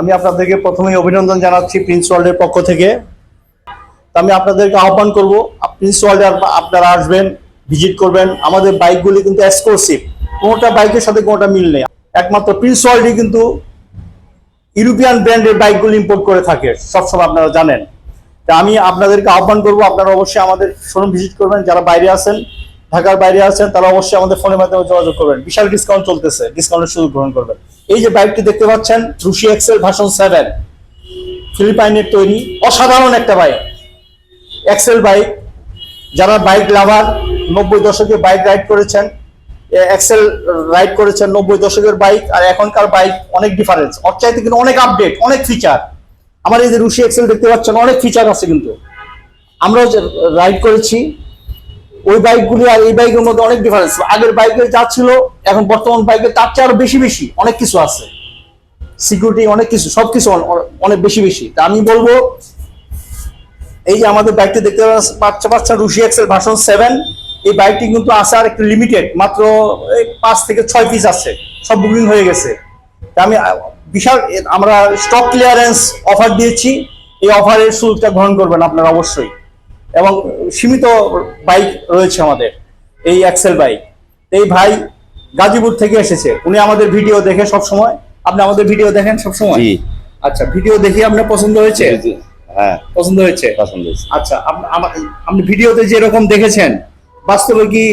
আমি আপনাদেরকে প্রথমেই অভিনন্দন জানাচ্ছি প্রিন্স ওয়ার্ল্ডের পক্ষ থেকে। আমি আপনাদেরকে আহ্বান করব প্রিন্স ওয়ার্ল্ডে আপনারা আসবেন ভিজিট করবেন। আমাদের বাইকগুলি কিন্তু এক্সক্লুসিভ কোনোটা বাইকের সাথে কোনোটা মিল নেই। একমাত্র প্রিন্স ওয়ার্ল্ডই কিন্তু ইউরোপিয়ান ব্র্যান্ডের বাইকগুলি ইম্পোর্ট করে থাকে, সবসময় আপনারা জানেন। তা আমি আপনাদেরকে আহ্বান করব, আপনারা অবশ্যই আমাদের শোরুম ভিজিট করবেন। যারা বাইরে আছেন ঢাকার বাইরে আছেন, তারা অবশ্যই আমাদের ফোনের মাধ্যমে যোগাযোগ করবেন। বিশাল ডিসকাউন্ট চলতেছে ডিসকাউন্টের সুযোগ গ্রহণ করবেন। এই যে বাইকটি দেখতে পাচ্ছেন রুশি এক্সেল ভার্সন সেভেন ফিলিপাইনের তৈরি, অসাধারণ একটা বাইক। এক্সেল বাইক, যারা বাইক লাভার, নব্বই দশকে বাইক রাইড করেছেন এক্সেল রাইড করেছেন নব্বই দশকের বাইক, আর এখনকার বাইক অনেক ডিফারেন্স ওর চাইতে কিন্তু অনেক আপডেট অনেক ফিচার আমার এই যে রুশি এক্সেল দেখতে পাচ্ছেন, অনেক ফিচার আছে কিন্তু। আমরাও রাইড করেছি ওই বাইকগুলি আর এই বাইকের মধ্যে অনেক ডিফারেন্স আগের বাইকে যা ছিল, এখন বর্তমান বাইকে তার চেয়ে আরও বেশি বেশি অনেক কিছু আছে। সিকিউরিটি অনেক কিছু, সবকিছু অন- অন- অনেক বেশি বেশি। তা আমি বলব, এই যে আমাদের বাইকটি দেখতে পাচ্ছ পাচ্ছেন রুশি এক্সেল ভার্সন সেভেন এই বাইকটি কিন্তু আছে আর একটু লিমিটেড মাত্র এই পাঁচ থেকে ছয় পিস আছে। সব বুকিং হয়ে গেছে। তা আমি বিশাল আমরা স্টক ক্লিয়ারেন্স অফার দিয়েছি। এই অফারের সুযোগটা গ্রহণ করবেন আপনারা অবশ্যই। এবং সীমিত বাইক রয়েছে আমাদের এই এক্সেল বাইক এই ভাই গাজীপুর থেকে এসেছে উনি আমাদের ভিডিও দেখে সব সময় আপনি আমাদের ভিডিও দেখেন সব সময় আচ্ছা ভিডিও দেখে আপনার পছন্দ হয়েছে? হ্যাঁ। পছন্দ হয়েছে? পছন্দ হয়েছে। আচ্ছা আপনি ভিডিওতে যেরকম দেখেছেন বাস্তবে কি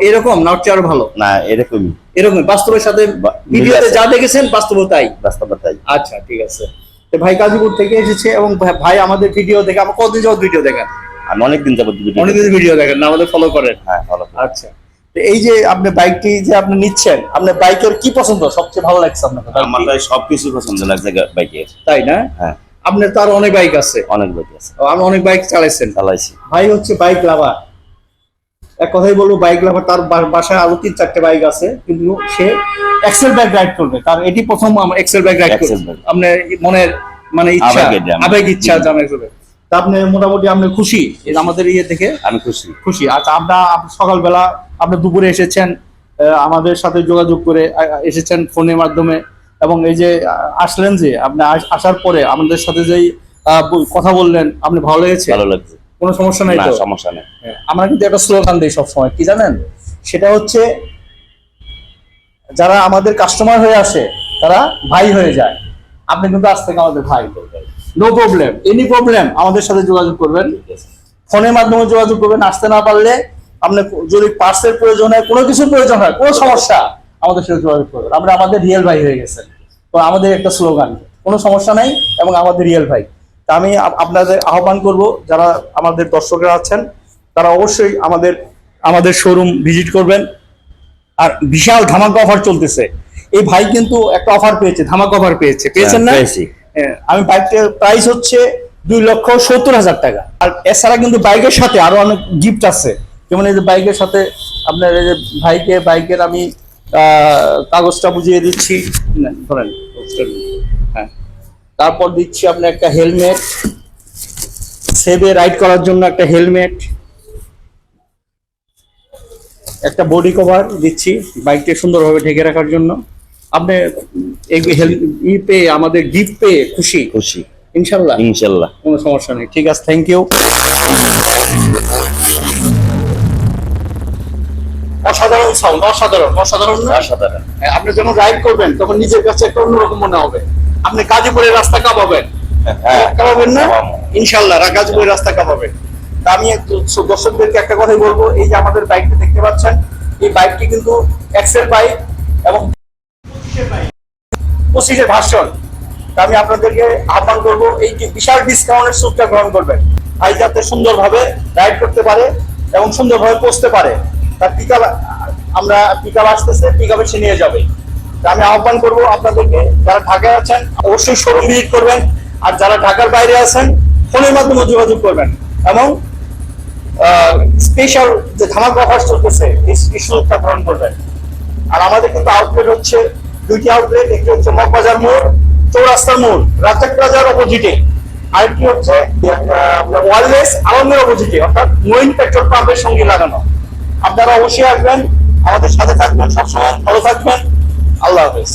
এরকম না চেয়ে আরও ভালো? না এরকমই। এরকম বাস্তবের সাথে ভিডিওতে যা দেখেছেন বাস্তবে তাই? বাস্তবতাই আচ্ছা ঠিক আছে। তো ভাই গাজীপুর থেকে এসেছে এবং ভাই- ভাই আমাদের ভিডিও দেখে আমার কতদিন যাবত ভিডিও দেখেন? আমি অনেকদিন যাবত ভিডিও অনেকদিন ভিডিও দেখেন না আমাদের ফলো করেন। হ্যাঁ ভালো আচ্ছা। এই যে আপনি বাইকটি যে আপনি নিচ্ছেন আপনার বাইকের কি পছন্দ? সবচেয়ে ভালো লাগছে আপনার আমার তাই সবকিছু পছন্দ লাগছে বাইকের তাই না? হ্যাঁ। আপনার তো আরও অনেক বাইক আছে। অনেক বাইক আছে। আপনি অনেক বাইক চালাইছেন। চালাইছি। ভাই হচ্ছে বাইক লাভার এক কথাই বলব বাইক লাভার তার বাসায় আরও তিন চারটে বাইক আছে কিন্তু সে এক্সেল বাইক রাইড করবে। তার এটি প্রথম আমার এক্সেল বাইক রাইড করবে। আপনার মনের মানে ইচ্ছা আবেগ ইচ্ছা জানা যাবে তা আপনি মোটামুটি আপনি খুশি? এই আমাদের ইয়ে থেকে আমি খুশি। খুশি। আচ্ছা আপনার আপনি সকালবেলা আপনি দুপুরে এসেছেন আমাদের সাথে যোগাযোগ করে এসেছেন ফোনের মাধ্যমে এবং এই যে আসলেন যে আপনি আসার পরে আমাদের সাথে যেই কথা বললেন আপনি ভালো লেগেছে? ভালো লাগছে। কোনো সমস্যা নাই তো? সমস্যা নেই। হ্যাঁ, আমরা কিন্তু একটা স্লোগান দিই সবসময় কি জানেন? সেটা হচ্ছে যারা আমাদের কাস্টমার হয়ে আসে তারা ভাই হয়ে যায়। আপনি কিন্তু আজ থেকে আমাদের ভাই নো প্রবলেম এনি প্রবলেম আমাদের সাথে যোগাযোগ করবেন। ফোনের মাধ্যমে যোগাযোগ করবেন। আসতে না পারলে আপনি যদি পার্সের প্রয়োজন হয় কোনো কিছুর প্রয়োজন হয় কোনো সমস্যা আমাদের সাথে যোগাযোগ করবেন। আমরা আমাদের রিয়েল ভাই হয়ে গেছেন। তো আমাদের একটা স্লোগান কোনো সমস্যা নাই এবং আমাদের রিয়েল ভাই। তা আমি আপ- আপনাদের আহ্বান করব যারা আমাদের দর্শকরা আছেন তারা অবশ্যই আমাদের আমাদের শোরুম ভিজিট করবেন। আর বিশাল ধামাকা অফার চলতেছে। এই ভাই কিন্তু একটা অফার পেয়েছে ধামাকা অফার পেয়েছে। পেয়েছেন না? হ্যাঁ, পেয়েছি। হ্যাঁ, আমি বাইকটার প্রাইস হচ্ছে দুই লক্ষ সত্তর হাজার টাকা। আর এছাড়া কিন্তু বাইকের সাথে আরও অনেক গিফট আছে। যেমন এই যে বাইকের সাথে আপনার এই যে ভাইকে, বাইকের আমি কাগজটা বুঝিয়ে দিচ্ছি। ধরেন হ্যাঁ। তারপর দিচ্ছি আপনার একটা হেলমেট সেভে রাইড করার জন্য একটা হেলমেট একটা বডি কভার দিচ্ছি, বাইককে সুন্দরভাবে ঢেকে রাখার জন্য। আপনি ই পেয়ে আমাদের গিফট পেয়ে খুশি? খুশি। ইনশাল্লাহ। ইনশাল্লাহ। কোনো সমস্যা নেই। ঠিক আছে থ্যাংক ইউ অসাধারণ সাউন্ড অসাধারণ অসাধারণ অসাধারণ। আপনি যখন রাইড করবেন তখন নিজের কাছে একটা অন্যরকম মনে হবে। আপনি গাজীপুরের রাস্তা কাঁপাবেন। হ্যাঁ। কাঁপাবেন না। ইনশাল্লাহ গাজীপুরের রাস্তা কাঁপাবেন তা আমি একটু দর্শকদেরকে একটা কথাই বলব। এই যে আমাদের বাইকটা দেখতে পাচ্ছেন এই বাইকটি কিন্তু এক্সেল বাইক এবং পঁচিশের ভাষণ। আমি আপনাদেরকে আহ্বান করব, এই যে বিশাল ডিসকাউন্টের সুযোগটা গ্রহণ করবেন। ভাই যাতে সুন্দরভাবে রাইড করতে পারে এবং সুন্দরভাবে পৌঁছতে পারে। তার পিক আমরা পিক আসতেছে পিক সে নিয়ে যাবে। আমি আহ্বান করব আপনাদেরকে, যারা ঢাকায় আছেন, অবশ্যই শোরুম ভিজিট করবেন। আর যারা ঢাকার বাইরে আছেন, ফোনের মাধ্যমে যোগাযোগ করবেন। এবং স্পেশাল যে ধামাকা অফার চলতেছে, এই সুযোগটা গ্রহণ করবেন। আর আমাদের কিন্তু আউটলেট হচ্ছে দুইটি আউটলেট একটি হচ্ছে মগবাজার মোড় চৌরাস্তার মোড় রাজাক প্লাজার অপোজিটে আরেকটি হচ্ছে ওয়ারলেস আলমের অপোজিটে অর্থাৎ মইন পেট্রোল পাম্পের সঙ্গে লাগানো। আপনারা অবশ্যই আসবেন, আমাদের সাথে থাকবেন, সবসময় ভালো থাকবেন। আল্লাহ হাফেজ।